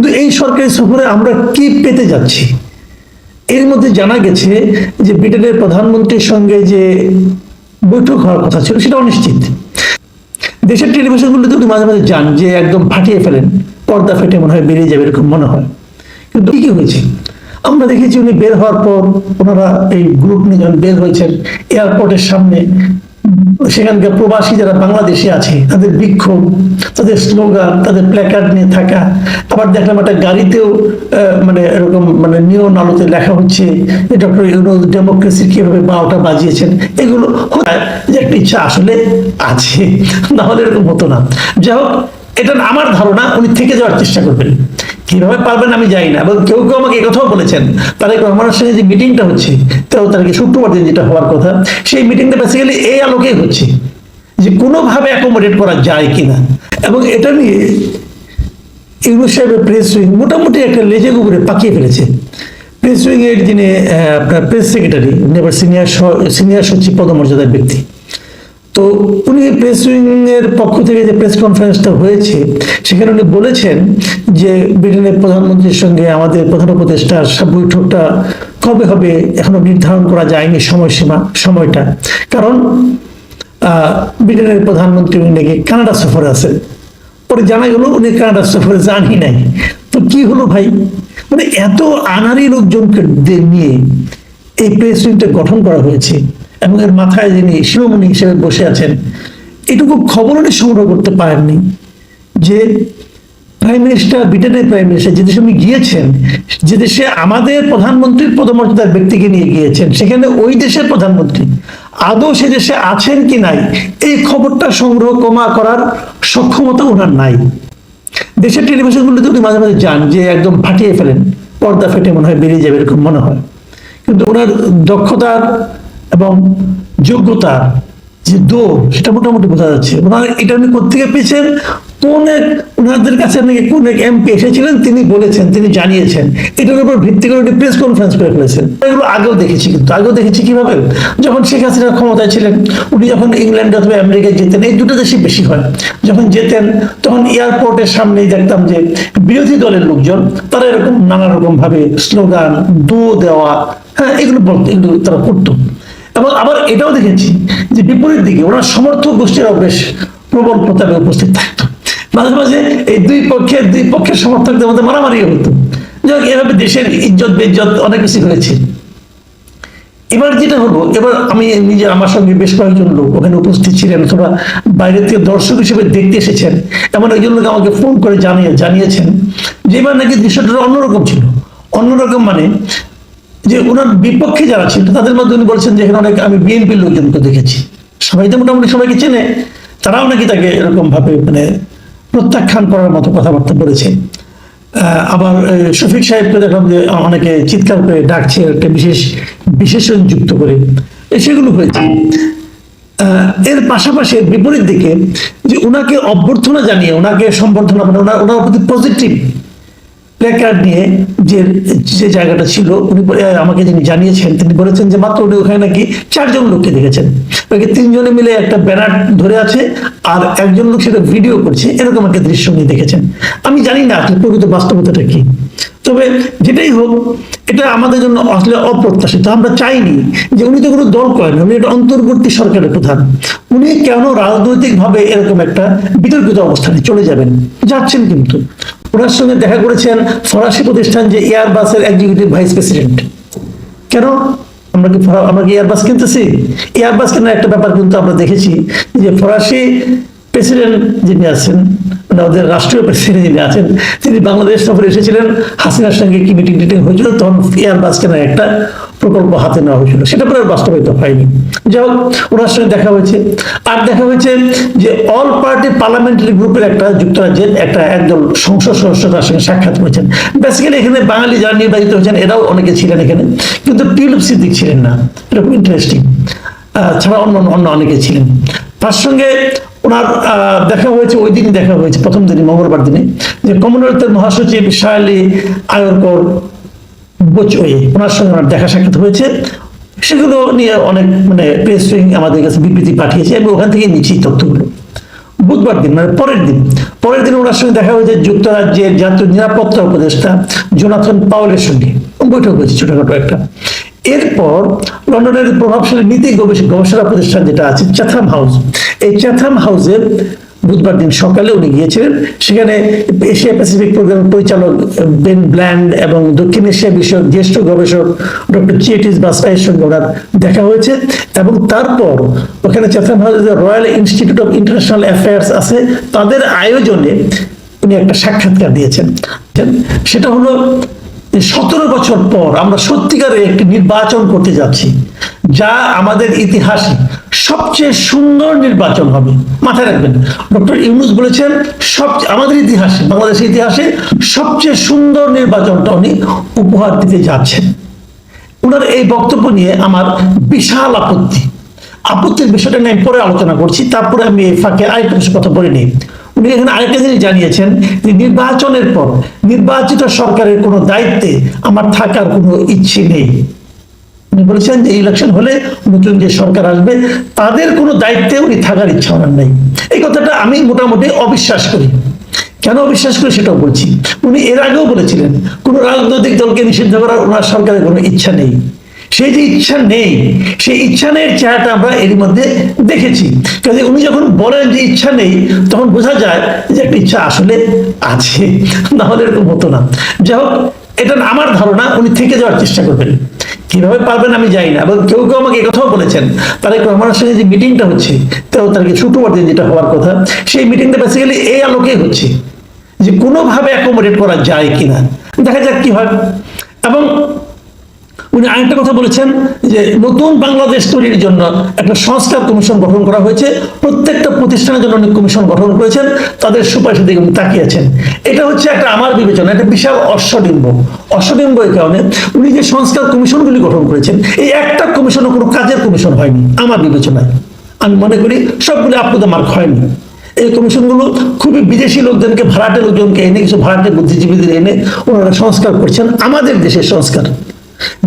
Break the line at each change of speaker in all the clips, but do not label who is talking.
কিন্তু এই সরকারি সফরে আমরা কি পেতে যাচ্ছি? এর মধ্যে জানা গেছে যে ব্রিটেনের প্রধানমন্ত্রীর সঙ্গে যে বৈঠক হওয়ার কথা ছিল, সেটা অনিশ্চিত। দেশের টেলিভিশনগুলোতে উনি মাঝে মাঝে যান যে একদম ফাটিয়ে ফেলেন, পর্দা ফেটে মনে হয় বেরিয়ে যাবে এরকম মনে হয়। কিন্তু কি হয়েছে? আমরা দেখেছি উনি বের হওয়ার পর ওনারা এই গ্রুপ নিয়ে যখন বের হয়েছেন এয়ারপোর্টের সামনে সেখানকার প্রবাসী যারা বাংলাদেশে আছে, তাদের বিক্ষোভ তাদের স্লোগান, তাদের প্ল্যাকার্ড নিয়ে থাকা। আবার দেখলাম একটা গাড়িতেও মানে এরকম মানে নিয়ন আলোতে লেখা হচ্ছে যে ডক্টর ইউনুস ডেমোক্রেসি কীভাবে বারোটা বাজিয়েছেন। এগুলো যে একটা ইচ্ছা আসলে আছে নাহলে এরকম হতো না। যাই হোক, এটা আমার ধারণা, উনি থেকে যাওয়ার চেষ্টা করবেন। কীভাবে পারবেন আমি জানি না, এবং কেউ কেউ আমাকে কথাও বলেছেন তারেক রহমানের সঙ্গে যে মিটিংটা হচ্ছে তেরো তারিখে শুক্রবার দিন যেটা হওয়ার কথা, সেই মিটিংটা বেসিক্যালি এই আলোকেই হচ্ছে, যে কোনোভাবে অ্যাকোমোডেট করা যায় কিনা। এবং এটা নিয়ে ইউনুস সাহেবের প্রেস উইং মোটামুটি একটা লেজের উপরে পাকিয়ে ফেলেছে। প্রেস উইং এর যিনি আপনার প্রেস সেক্রেটারি নেবার সিনিয়র সিনিয়র সচিব পদমর্যাদার ব্যক্তি তো উনি প্রেস উইং এর পক্ষ থেকে যে প্রেস কনফারেন্সটা হয়েছে, সেখানে উনি বলেছেন যে ব্রিটেনের প্রধানমন্ত্রীর সঙ্গে আমাদের প্রধান উপদেষ্টার বৈঠকটা কবে হবে এখনও নির্ধারণ করা যায়নি সময়সীমা, সময়টা। কারণ ব্রিটেনের প্রধানমন্ত্রী উনি নাকি কানাডা সফরে আছেন। পরে জানা গেল উনি কানাডা সফরে জানি নাই। তো কি হলো ভাই? মানে এত আনারি লোকজনকে নিয়ে এই প্রেস উইংটা গঠন করা হয়েছে। এবং এর মাথায় যিনি শিরোমণি হিসেবে বসে আছেন, এটুকু খবর উনি সংগ্রহ করতে পারেননি যে প্রাইম মিনিস্টার ব্রিটেনের প্রাইম মিনিস্টার যে দেশে উনি গিয়েছেন, যে দেশে আমাদের প্রধানমন্ত্রীর পদমর্যাদার ব্যক্তিকে নিয়ে গিয়েছেন, সেখানে ওই দেশের প্রধানমন্ত্রী আদৌ সে দেশে আছেন কি নাই, এই খবরটা সংগ্রহ কমা করার সক্ষমতা ওনার নাই। দেশের টেলিভিশনগুলোতে উনি মাঝে মাঝে যান যে একদম ফাটিয়ে ফেলেন, পর্দা ফেটে মনে হয় বেরিয়ে যাবে এরকম মনে হয়। কিন্তু ওনার দক্ষতার এবং যোগ্যতা যে দৌড় সেটা মোটামুটি বোঝা যাচ্ছে। ওনার এটা উনি কোথেকে পেয়েছেন? কোন এক ওনাদের কাছে নাকি কোন এক এমপি এসেছিলেন, তিনি বলেছেন, তিনি জানিয়েছেন। এটার উপর ভিত্তি করে উনি প্রেস কনফারেন্স করে ফেলেছেন। এগুলো আগেও দেখেছি কিন্তু। আগেও দেখেছি কীভাবে? যখন শেখ হাসিনা ক্ষমতায় ছিলেন, উনি যখন ইংল্যান্ড অথবা আমেরিকায় যেতেন, এই দুটো দেশই বেশি হয়। যখন যেতেন, তখন এয়ারপোর্টের সামনেই দেখতাম যে বিরোধী দলের লোকজন, তারা এরকম নানা রকম ভাবে স্লোগান দো দেওয়া হ্যাঁ এগুলো বলতো, এগুলো তারা করতো। এবং আবার এটাও দেখেছি যে বিপরীত দিকে ওনার সমর্থক গোষ্ঠীরাও বেশ প্রবল প্রতাপে উপস্থিত থাকতো। মাঝে মাঝে এই দুই পক্ষের দুই পক্ষের সমর্থকদের মধ্যে মারামারি হতো। যাই এভাবে দেশের ইজ্জত, বেজ্জত অনেক কিছু হয়েছে। এবার যেটা হলো, এবার আমি নিজে আমার সঙ্গে বেশ কয়েকজন লোক ওখানে উপস্থিত ছিলেন অথবা বাইরে থেকে দর্শক হিসেবে দেখতে এসেছেন। এমন একজন লোক আমাকে ফোন করে জানিয়ে জানিয়েছেন যে এবার নাকি দৃশ্যটা অন্যরকম ছিল। অন্যরকম মানে যে ওনার বিপক্ষে যারা ছিল, তাদের মধ্যে উনি বলছেন যে এখানে অনেক, আমি বিএনপির লোকজনকে দেখেছি। সবাই তো মোটামুটি সবাইকে চেনে, তারাও নাকি তাকে এরকম ভাবে মানে প্রত্যাখ্যান করার মতো কথাবার্তা বলেছে। আবার শফিক সাহেবকে দেখলাম যে অনেকে চিৎকার করে ডাকছে, একটা বিশেষ বিশেষণ যুক্ত করে। সেগুলো হয়েছে। এর পাশাপাশি বিপরীত দিকে যে ওনাকে অভ্যর্থনা জানিয়ে ওনাকে সম্বর্ধনা মানে ওনার ওনার প্রতি পজিটিভ প্ল্যাকার্ড নিয়ে যে যে জায়গাটা ছিল, উনি আমাকে যিনি জানিয়েছেন, তিনি বলেছেন যে মাত্র উনি ওখানে নাকি চারজন লোককে দেখেছেন। ওকে তিনজনে মিলে একটা ব্যানার ধরে আছে, আর একজন লোক সেটা ভিডিও করছে, এরকম একটা দৃশ্য উনি দেখেছেন। আমি জানি না আসলে প্রকৃত বাস্তবতাটা কি। তবে যেটাই হোক, এটা আমাদের জন্য আসলে অপ্রত্যাশিত। আমরা চাইনি যে উনি তো কোনো দল করেন উনি একটা অন্তর্বর্তী সরকারের প্রধান। উনি কেন রাজনৈতিকভাবে এরকম একটা বিতর্কিত অবস্থানে চলে যাবেন? যাচ্ছেন কিন্তু। ওনার সঙ্গে দেখা করেছেন ফরাসি প্রতিষ্ঠান যে এয়ারবাসের এক্সিকিউটিভ ভাইস প্রেসিডেন্ট কেন? আমরা কি আমরা কি এয়ারবাস কিনতেছি? এয়ারবাস কেনার একটা ব্যাপার কিন্তু আমরা দেখেছি যে ফরাসি প্রেসিডেন্ট যিনি আছেন মানে ওদের রাষ্ট্রীয় প্রেসিডেন্ট যিনি আছেন, তিনি বাংলাদেশ সফরে এসেছিলেন। হাসিনার সঙ্গে কি মিটিং টিটিং হয়েছিল? তখন এয়ারবাস কেনার একটা প্রকল্প হাতে নেওয়া হয়েছিল। সেটা পরে বাস্তবায়িত হয়নি। যাই ওনার সঙ্গে দেখা হয়েছে। আর দেখা হয়েছে যে অল পার্টি পার্লামেন্টারি গ্রুপের একটা যুক্তরাজ্যের একটা একদল সংসদ সদস্য তার সঙ্গে সাক্ষাৎ করেছেন। বেসিক্যালি এখানে বাঙালি যারা নির্বাচিত হয়েছেন, এরাও অনেকে ছিলেন এখানে। কিন্তু সিদ্দিক ছিলেন না। খুব ইন্টারেস্টিং ছাড়া অন্য অন্য অনেকে ছিলেন। তার সঙ্গে ওনার দেখা হয়েছে, ওই দেখা হয়েছে, প্রথম দিনই, মঙ্গলবার দিনে, যে কমনওয়েলথের মহাসচিব শায়ালি আয়রকর ওনার সঙ্গে ওনার দেখা সাক্ষাৎ হয়েছে। সেগুলো নিয়ে অনেক মানে প্রেস উইং আমাদের কাছে বিবৃতি পাঠিয়েছে। আমি ওখান থেকে নিচ্ছি তথ্যগুলো। বুধবার দিন মানে পরের দিন পরের দিন ওনার সঙ্গে দেখা হয়েছে যুক্তরাজ্যের জাতীয় নিরাপত্তা উপদেষ্টা জোনাথন পাওয়েলের সঙ্গে। বৈঠক হয়েছে ছোটখাটো একটা। এরপর লন্ডনের প্রভাবশালী নীতি গবেষ- গবেষণা প্রতিষ্ঠান যেটা আছে চ্যাথাম হাউস এই চ্যাথাম হাউসের বুধবার দিন সকালে উনি গিয়েছিলেন। সেখানে এশিয়া প্যাসিফিক প্রোগ্রাম পরিচালক বেন ব্ল্যান্ড এবং দক্ষিণ এশিয়া বিষয়ক জ্যেষ্ঠ গবেষক ডক্টর চিয়েটিস বাসরাইয়ের সঙ্গে ওনার দেখা হয়েছে এবং তারপর ওখানে চ্যাথাম হাউসের Royal Institute of International Affairs আছে, তাদের আয়োজনে উনি একটা সাক্ষাৎকার দিয়েছেন। সেটা হলো সতেরো বছর পর আমরা সত্যিকারে একটি নির্বাচন করতে যাচ্ছি, যা আমাদের ইতিহাসে সবচেয়ে সুন্দর নির্বাচন হবে। মাথায় রাখবেন, ডক্টর ইউনুস বলেছেন সব আমাদের ইতিহাসে, বাংলাদেশের ইতিহাসে সবচেয়ে সুন্দর নির্বাচনটা উনি উপহার দিতে যাচ্ছেন। ওনার এই বক্তব্য নিয়ে আমার বিশাল আপত্তি। আপত্তির বিষয়টা নিয়ে আমি পরে আলোচনা করছি, তারপরে আমি এই ফাঁকে আরেকটা কিছু কথা বলে নিই। উনি এখানে আরেকটা জিনিস জানিয়েছেন যে নির্বাচনের পর নির্বাচিত সরকারের কোনো দায়িত্বে আমার থাকার কোনো ইচ্ছে নেই। উনি বলেছেন যে ইলেকশন হলে নতুন যে সরকার আসবে, তাদের কোনো দায়িত্বে উনি থাকার ইচ্ছা ওনার নেই। এই কথাটা আমি মোটামুটি অবিশ্বাস করি। কেন অবিশ্বাস করি সেটাও বলছি। উনি এর আগেও বলেছিলেন, কোন রাজনৈতিক দলকে নিষিদ্ধ করার ওনার সরকারের কোনো ইচ্ছা নেই। সেই যে ইচ্ছা নেই, সেই ইচ্ছা নেই চেহারাটা আমরা এর মধ্যে দেখেছি। কাজে উনি যখন বলেন যে ইচ্ছা নেই, তখন বোঝা যায় যে একটা ইচ্ছা আসলে আছে। না হলে এরকম হতো না। যাই হোক এটা আমার ধারণা, উনি থেকে যাওয়ার চেষ্টা করবেন। কীভাবে পারবেন আমি জানি না, এবং কেউ কেউ আমাকে কথাও বলেছেন, তারেক রহমানের সঙ্গে যে মিটিংটা হচ্ছে তেরো তারিখে শুক্রবার দিন যেটা হওয়ার কথা, সেই মিটিংটা বেসিক্যালি এই আলোকে হচ্ছে, যে কোনোভাবে অ্যাকোমোডেট করা যায় কিনা। দেখা যাক কি হয়। এবং উনি আরেকটা কথা বলেছেন যে নতুন বাংলাদেশ তৈরির জন্য একটা সংস্কার কমিশন গঠন করা হয়েছে। প্রত্যেকটা প্রতিষ্ঠানের জন্য অনেক কমিশন গঠন করেছেন। তাদের সুপারিশের দিকে উনি তাকিয়েছেন এটা হচ্ছে একটা আমার বিবেচনা, একটা বিশাল অশ্বডিম্ব অশ্বডিম্ব এই কারণে উনি যে সংস্কার কমিশনগুলি গঠন করেছেন, এই একটা কমিশনও কোনো কাজের কমিশন হয়নি, আমার বিবেচনায়। আমি মনে করি সবগুলি আপনাদের মার্ক হয়নি। এই কমিশনগুলো খুবই বিদেশি লোকজনকে ভাড়াটে লোকজনকে এনে, কিছু ভাড়াটে বুদ্ধিজীবীদের এনে ওনারা সংস্কার করছেন। আমাদের দেশের সংস্কার।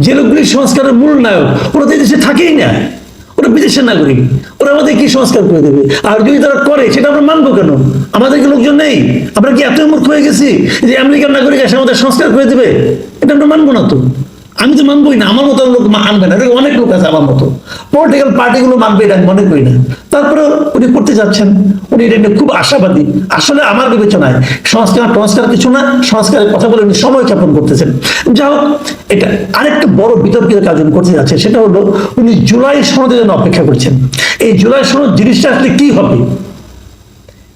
যে লোকগুলি সংস্কারের মূল নায়ক, ওরা তো দেশে থাকেই না, ওরা বিদেশের নাগরিক, ওরা আমাদের কি সংস্কার করে দেবে? আর যদি তারা করে, সেটা আমরা মানবো কেন? আমাদের কি লোকজন নেই? আমরা কি এত মূর্খ হয়ে গেছি যে আমেরিকার নাগরিক এসে আমাদের সংস্কার করে দেবে? এটা আমরা মানবো না তো। আমি তো মানবোই না, আমার মতো লোক মানবে না। অনেক লোক আছে আমার মতো। পলিটিক্যাল পার্টিগুলো মানবে এটা মনে করি না। তারপরে উনি করতে যাচ্ছেন। উনি এটা খুব আশাবাদী। আসলে আমার বিবেচনায় সংস্কার সংস্কার কিছু না, সংস্কারের কথা বলে উনি সময় যাপন করতেছেন। যা এটা আরেকটা বড় বিতর্কিত কাজ উনি করতে যাচ্ছে, সেটা হলো উনি জুলাই সনদের জন্য অপেক্ষা করছেন। এই জুলাই সনদ জিনিসটা আসলে কি হবে?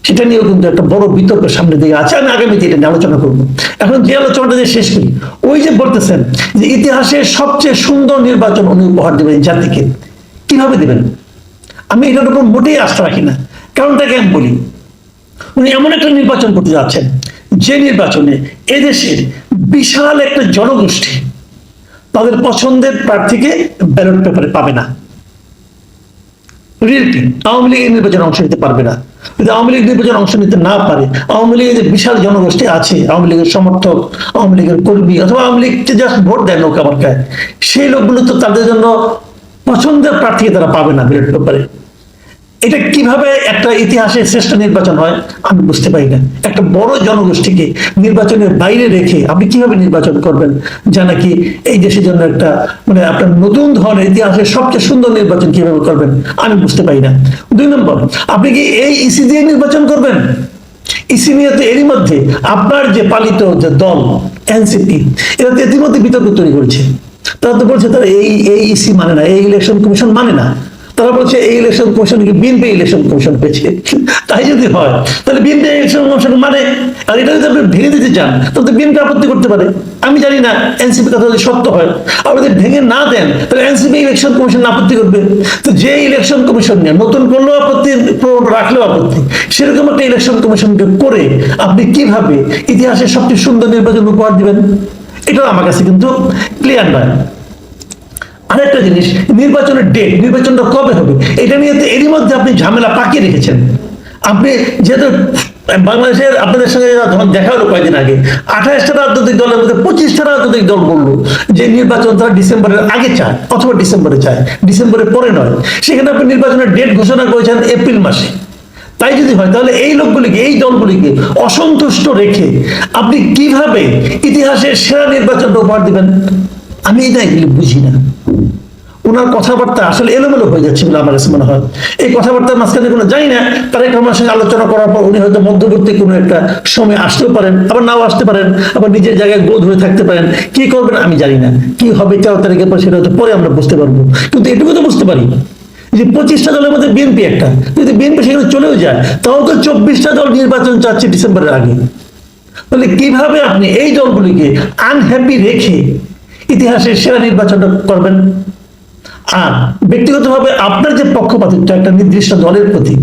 সেটা নিয়েও কিন্তু একটা বড় বিতর্ক সামনে দিকে আছে। আমি আগামীতে এটা নিয়ে আলোচনা করব। এখন যে আলোচনাটা দিয়ে শেষ করি, ওই যে বলতেছেন যে ইতিহাসের সবচেয়ে সুন্দর নির্বাচন উনি উপহার দেবেন জাতিকে। কীভাবে দেবেন? আমি এটার উপর মোটেই আস্থা রাখি না। কারণটাকে আমি বলি, উনি এমন একটা নির্বাচন করতে যাচ্ছেন, যে নির্বাচনে এদেশের বিশাল একটা জনগোষ্ঠী তাদের পছন্দের প্রার্থীকে ব্যালট পেপারে পাবে না। রিয়েলিটি আওয়ামী লীগের নির্বাচনে অংশ নিতে পারবে না। যদি আওয়ামী লীগ নির্বাচনে অংশ নিতে না পারে, আওয়ামী লীগের যে বিশাল জনগোষ্ঠী আছে, আওয়ামী লীগের সমর্থক, আওয়ামী লীগের কর্মী, অথবা আওয়ামী লীগকে জাস্ট ভোট দেয় নৌকা মার্কায়, সেই লোকগুলো তো তাদের জন্য পছন্দের প্রার্থীকে তারা পাবে না ব্যালট পেপারে এটা কীভাবে একটা ইতিহাসের শ্রেষ্ঠ নির্বাচন হয়, আমি বুঝতে পারি না। একটা বড় জনগোষ্ঠীকে নির্বাচনের বাইরে রেখে আপনি কীভাবে নির্বাচন করবেন, যা নাকি এই দেশের জন্য একটা মানে আপনার নতুন ধরনের ইতিহাসের সবচেয়ে সুন্দর নির্বাচন কীভাবে করবেন, আমি বুঝতে পারি না। দুই নম্বর, আপনি কি এই ইসি দিয়ে নির্বাচন করবেন? ইসি নিয়ে এরই মধ্যে আপনার যে পালিত যে দল, এনসিপি, এরা তো ইতিমধ্যে বিতর্ক তৈরি করেছে। তারা তো বলছে, তারা এই এই ইসি মানে না, এই ইলেকশন কমিশন মানে না। তারা বলছে এই ইলেকশন কমিশন কি বিএনপি ইলেকশন কমিশন পেয়েছে। তাই যদি হয়, তাহলে বিএনপি ইলেকশন কমিশন মানে? আর এটা যদি আপনি ভেঙে দিতে চান, তাহলে বিএনপি আপত্তি করতে পারে। আমি জানি না এনসিপি কথা যদি সত্য হয়। আর যদি ভেঙে না দেন, তাহলে এনসিপি ইলেকশন কমিশন আপত্তি করবে। তো যে ইলেকশন কমিশন নিয়ে নতুন করলেও আপত্তি রাখলেও আপত্তি, সেরকম একটা ইলেকশন কমিশনকে করে আপনি কীভাবে ইতিহাসের সবচেয়ে সুন্দর নির্বাচন উপহার দিবেন? এটা আমার কাছে কিন্তু ক্লিয়ার নয়। আরেকটা জিনিস, নির্বাচনের ডেট নির্বাচনটা কবে হবে? এটা নিয়ে তো এরই মধ্যে আপনি ঝামেলা পাকিয়ে রেখেছেন। আপনি যেহেতু বাংলাদেশের আপনাদের সঙ্গে দেখা হলো কয়েকদিন আগে আঠাশটা রাজনৈতিক দলের মধ্যে পঁচিশটা রাজনৈতিক দল বলল যে নির্বাচন তারা ডিসেম্বরের আগে চায়, অথবা ডিসেম্বরে চায়, ডিসেম্বরের পরে নয়। সেখানে আপনি নির্বাচনের ডেট ঘোষণা করেছেন এপ্রিল মাসে। তাই যদি হয়, তাহলে এই লোকগুলিকে, এই দলগুলিকে অসন্তুষ্ট রেখে আপনি কীভাবে ইতিহাসের সেরা নির্বাচনটা উপহার দিবেন? আমি এটা এগুলি বুঝি না। ওনার কথাবার্তা আসলে এলোমেলো হয়ে যাচ্ছে বলে আমার কাছে মনে হয়। এই কথাবার্তার মাঝখানে কোনো জানি না, তারেক রহমানের সঙ্গে আলোচনা করার পর উনি হয়তো মধ্যবর্তী কোনো একটা সময় আসতেও পারেন, আবার নাও আসতে পারেন, আবার নিজের জায়গায় গোধ হয়ে থাকতে পারেন। কি করবেন আমি জানি না। কি হবে তেরো তারিখের পর সেটা হয়তো পরে আমরা বুঝতে পারব। কিন্তু এটুকু তো বুঝতে পারি। যে পঁচিশটা দলের মধ্যে বিএনপি একটা। যদি বিএনপি সেখানে চলেও যায় তাও তো চব্বিশটা দল নির্বাচন চাচ্ছে ডিসেম্বরের আগে। তাহলে কীভাবে আপনি এই দলগুলিকে আনহ্যাপি রেখে ইতিহাসের সেরা নির্বাচনটা করবেন। আর ব্যক্তিগতভাবে আপনার যে পক্ষপাতিত্ব, একটা নির্দিষ্ট দলের প্রতি,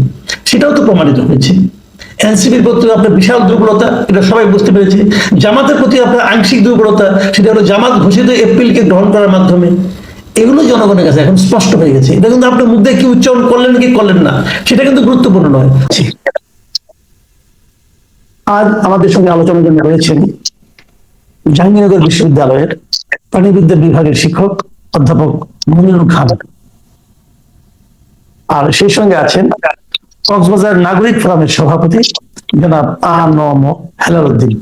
সেটাও তো প্রমাণিত হয়েছে। এনসিপির প্রতি আপনার বিশাল দুর্বলতা, এটা সবাই বুঝতে পেরেছে। জামাতের প্রতি আপনার আংশিক দুর্বলতা, সেটা হলো জামাত ঘোষিত এপ্রিলকে গ্রহণ করার মাধ্যমে। এগুলো জনগণের কাছে এখন স্পষ্ট হয়ে গেছে। এটা কিন্তু আপনার মুখ দিয়ে কি উচ্চারণ করলেন কি করলেন না, সেটা কিন্তু গুরুত্বপূর্ণ নয়। আজ আমাদের সঙ্গে আলোচনার জন্য রয়েছেন জাহাঙ্গীরনগর বিশ্ববিদ্যালয়ের প্রাণীবিদ্যা বিভাগের শিক্ষক অধ্যাপক মনিরুল খান। আর সেই সঙ্গে আছেন কক্সবাজার নাগরিক ফোরামের সভাপতি জনাব আহ হেলাল হেলালুদ্দিন